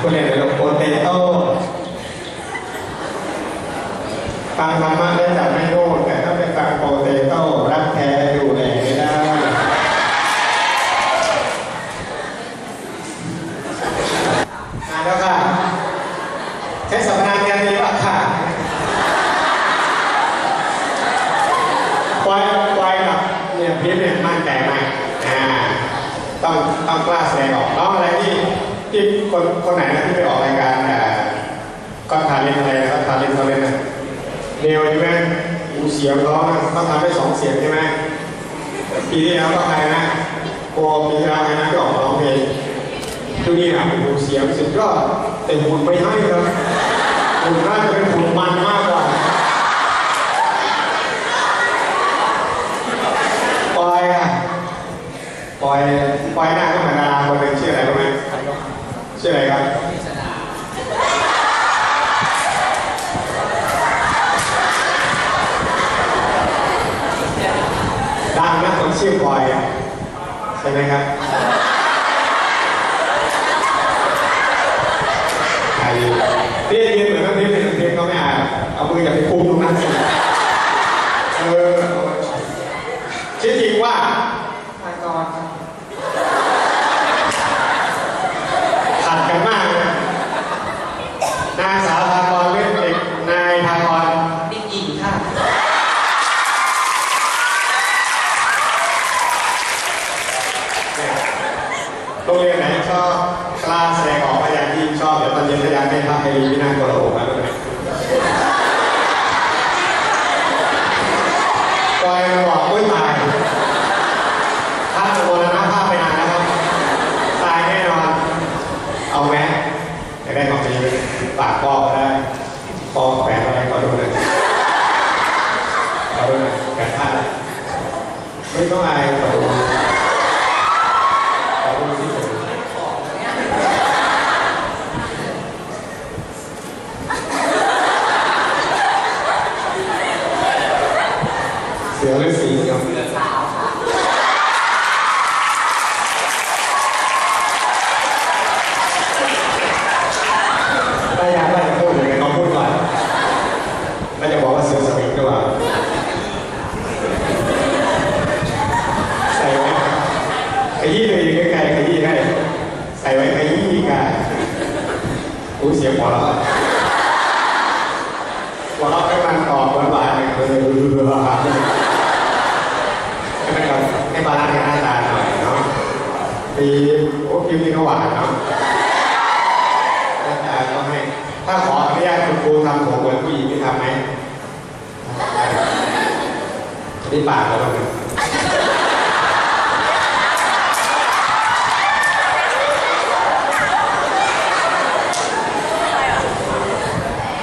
คุณเรียนเดี๋ยวโปเตโต้ฟังธรรมะได้จากไม่รู้แต่ถ้าไปฟังโปเตโต้รักแท้ดูแลไม่ได้มาแล้วค่ะใช้สำนานกันดีป่ะค่ะปล่อยปล่อยกับเนี่ยพีชเนี่ยมั่นใจมากอ่าต้องต้องกล้าแสดง ที่คนคนไหนนะที่ไปออกรายการอ่าก็ทานเล่นอะไรนะก็ทานเล่นเขาเล่นนะเดียวใช่ไหมอูเสียงร้องนะเขาทำได้สองเสียงใช่ไหมปีที่แล้วก็ใครนะโกปีที่แล้วใครนะที่ออกร้องเพลงที่นี่นะโอ้โหเสียงสุดยอดแต่หุ่นไม่ให้ครับหุ่นน่าจะเป็นหุ่นมันมากกว่าปอยอะปอยปอยหน้าก็เหมือนดาราคนหนึ่งชื่ออะไรรู้ไหม ชื่ออะไรครับดังนะคนชื่อปอยอะใช่ไหมครับใครเรียกยืนเหมือนกันเรียกเป็นเพลงก็ไม่อ่านเอามืออย่าไปคุมตรงนั้นสิเออชื่อจริงว่า ทางกร ขัดกันมากนะนางสาวพากรเล่นเด็กนายพากร เด็กหญิงค่ะ โรงเรียนไหนชอบกล้าแสดงออกพยานที่ชอบเดี๋ยวตอนเย็นพยานให้พระให้รีวินาโกโลมาด้วยปล่อยมาบอกอุ้ยตายถ้าจะโมรณภาพไปนานนะครับ ตายแน่นอน เอาแม้จะได้ของดีปากพ่อก็ได้พ่อแฝงอะไรก็ดูเลยขอดูหน่อยแฝงผ้าไม่ต้องอายขอดูขอดูที่ผมเสือหรือสีครับ สาวค่ะ ถ้าอยากว่าจะพูดยังไงก็พูดก่อนแล้วจะบอกว่าเสือสมิงก็ว่าใส่ไว้ขยี้เลยอยู่ไกลๆขยี้ให้ใส่ไว้ขยี้กันอู้เสียงหัวเราะหัวเราะให้มันออกหวานๆเลยเออให้มันก่อนให้บาลานซ์กันหน้าตาหน่อยเนาะปี โอ้คิวนี่ก็หวานเนาะอาจารย์ก็ให้ถ้าขออนุญาตคุณครูทำผมเหมือนผู้หญิงที่ทำไหมนี่ปากแล้วมัน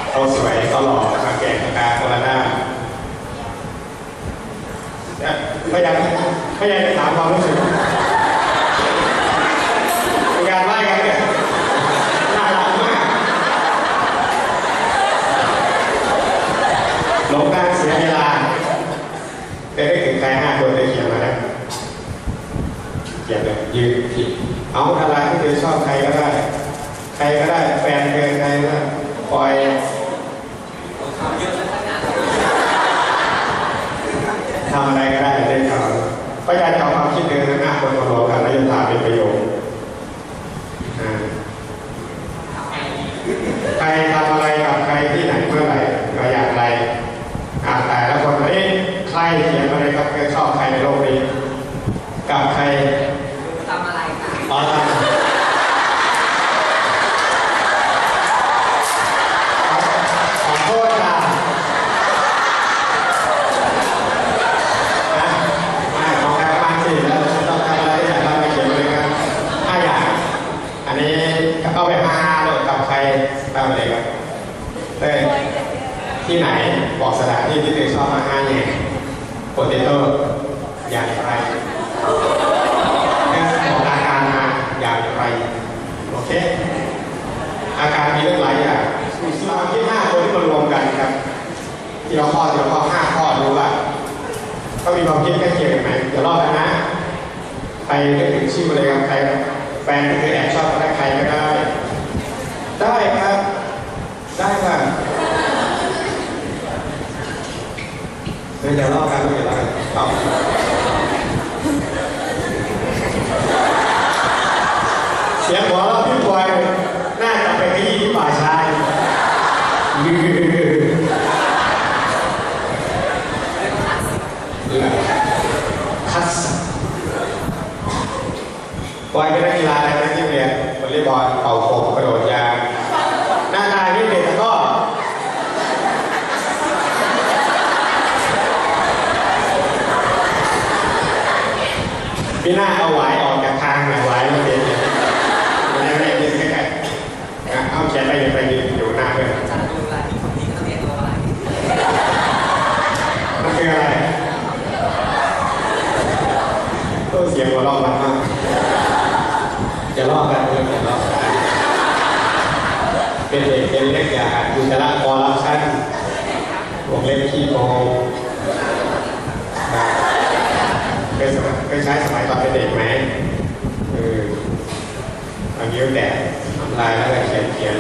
เขาสวยเขาหล่อมาแก่งตาคนละหน้าพยายามพยายามถามความรู้สึกเป็นการไล่กันเนี่ย น่ารักมากหลงทางเสียเวลาได้ได้ถึงใครห้าคนได้เขียนมาแล้วเขียนแบบยืนผิด เอาอะไรที่เธอชอบใครก็ได้ ใครก็ได้ แฟนเธอใครก็ได้ปล่อยทำอะไรก็ได้เล่นเขาก็อยากจะเอาความคิดเดินหน้าคนมารวมกันแล้วจะถามเป็นประโยชน์อ่า ใครทำอะไรกับใครที่ไหนเมื่อไหร่ เอาแบบฮาโดนกับใครตาอะไรครับเต้ยที่ไหนบอกสถานที่ที่เต้ยชอบมาห้าเนี่ยโปเตโต้อย่างไรบอกอาการมาอย่างไรโอเค อาการมีเรื่องหลายอย่างเราที่ห้าคนที่มารวมกันครับที่เราข้อที่เราข้อห้าข้อรู้ว่าก็มีความคิดใกล้เคียงกันไหมเดี๋ยวรอบนะไปเนถึงชื่ออะไรกับใคร แฟนคือแอบชอบก็ได้ใครก็ได้ เป็นเด็กเป็นเล็กอย่าอุจจาละคอรับชั้นวกเล็บขี้โกงเคยเคยใช้สมัยตอนเป็นเด็กไหมคือเอานิ้วแดดทำลายแล้วก็เขียนเขียน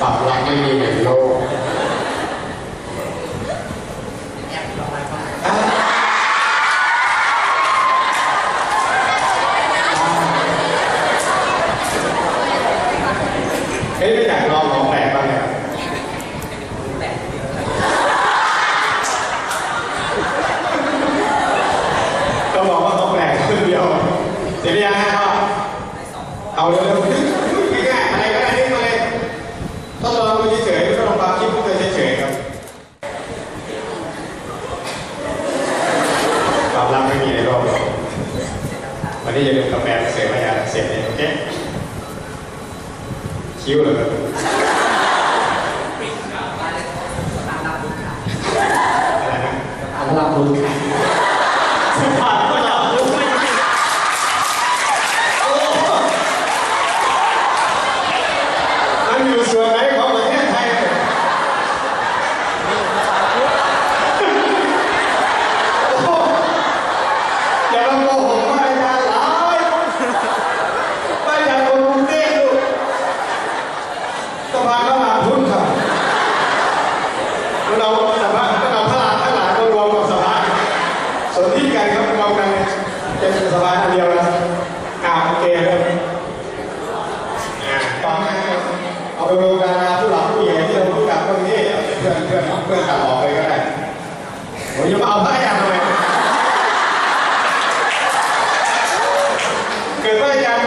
ตอบรับไม่มีเหมือนโ and same way and same way, okay? คิ้วเลยอครับปิดครับอะไรนะอารมณ์ค่ะ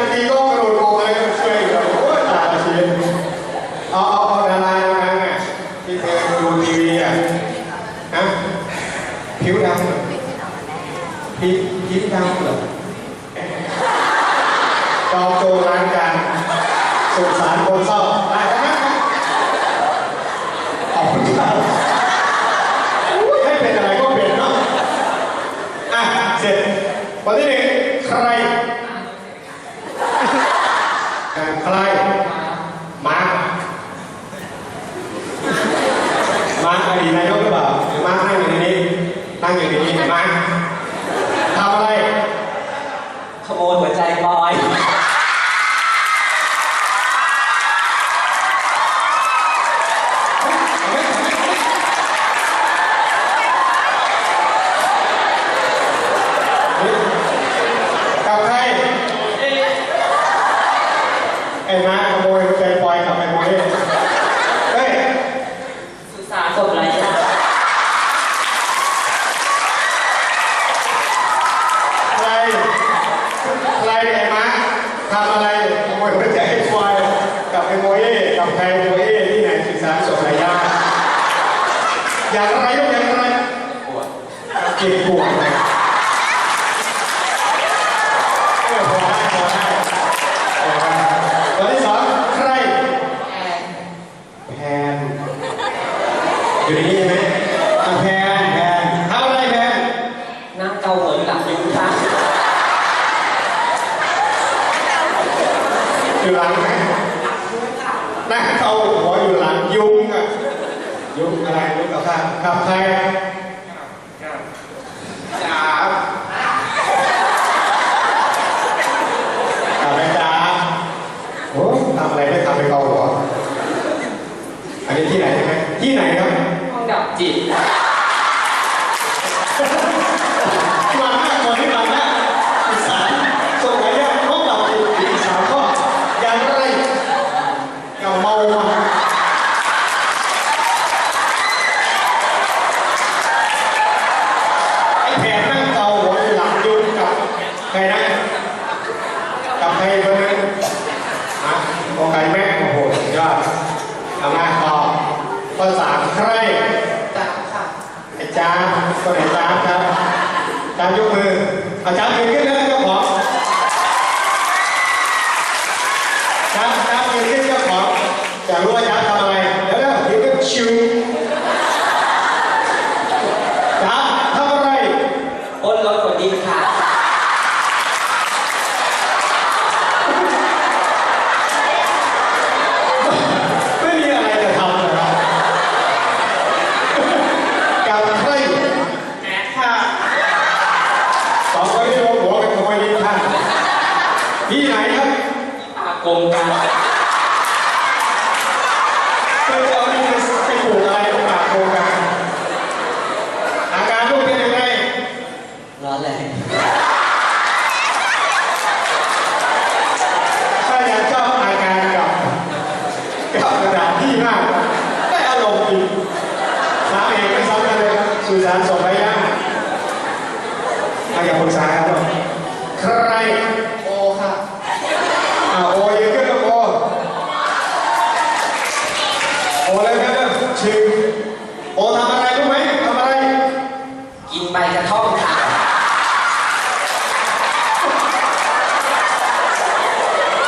que no hàng play mà and I'm more. ทำอะไรไม่ทำไปเกาหัว อันนี้ที่ไหนใช่ไหมที่ไหนครับห้องดับจิต ภาษาใครอาค่ะไอ้จ้าคนไหนจ้าครับอาจารย์ยกมืออาจารย์เกินขึ้นนะ สื่อสารส่งไปยังอาอย่าปรึกษาครับใครโอค่ะอ่าโอเยอะขึ้นแล้โอโอแล้วครับชิมโอทำอะไรรู้ไหมทำอะไร กินใบกระท่อมค่ะ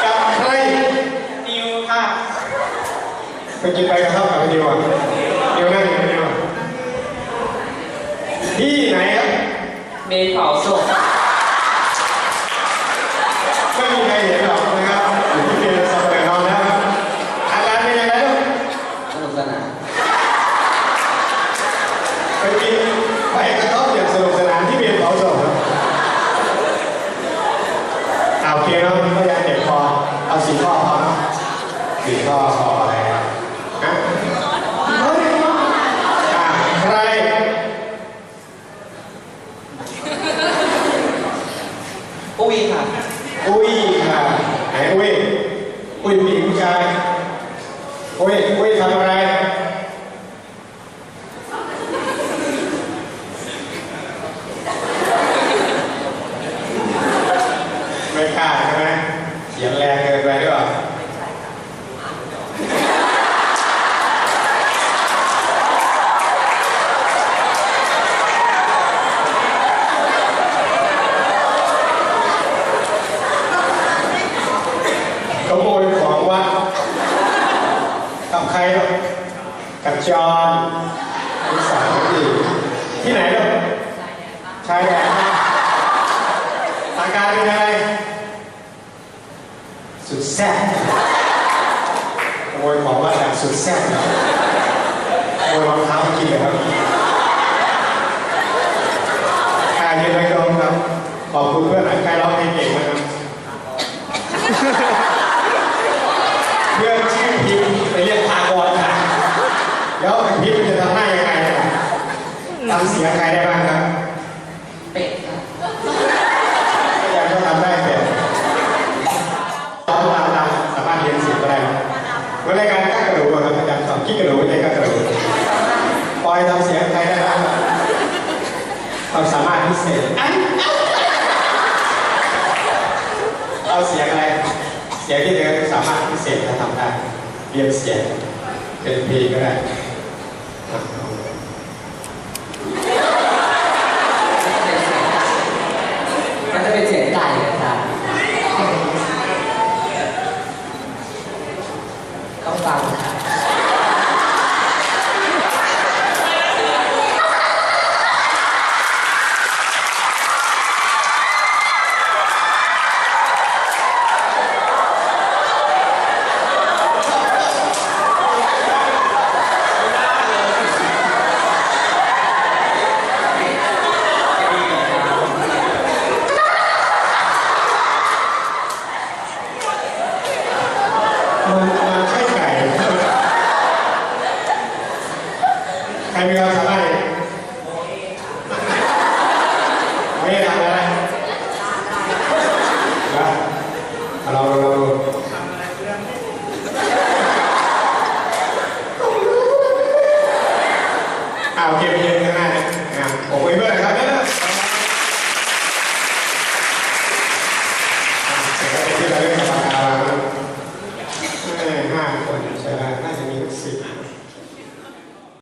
กับใครนิวค่ะไปกินใบกระท่อมกับนิวอะ 没跑错。可以可以。 โอ้ยรองเท้ากินเลยครับแคร์ยังไม่ร้องครับ ขอบคุณเพื่อนหลังใกล้ร้อ เสียงเอาเสียงอะไร เสียงที่เด็กสามารถพิเศษจะทำได้ เรียนเสียงเป็นเพลงก็ได้ Jaime Alcalá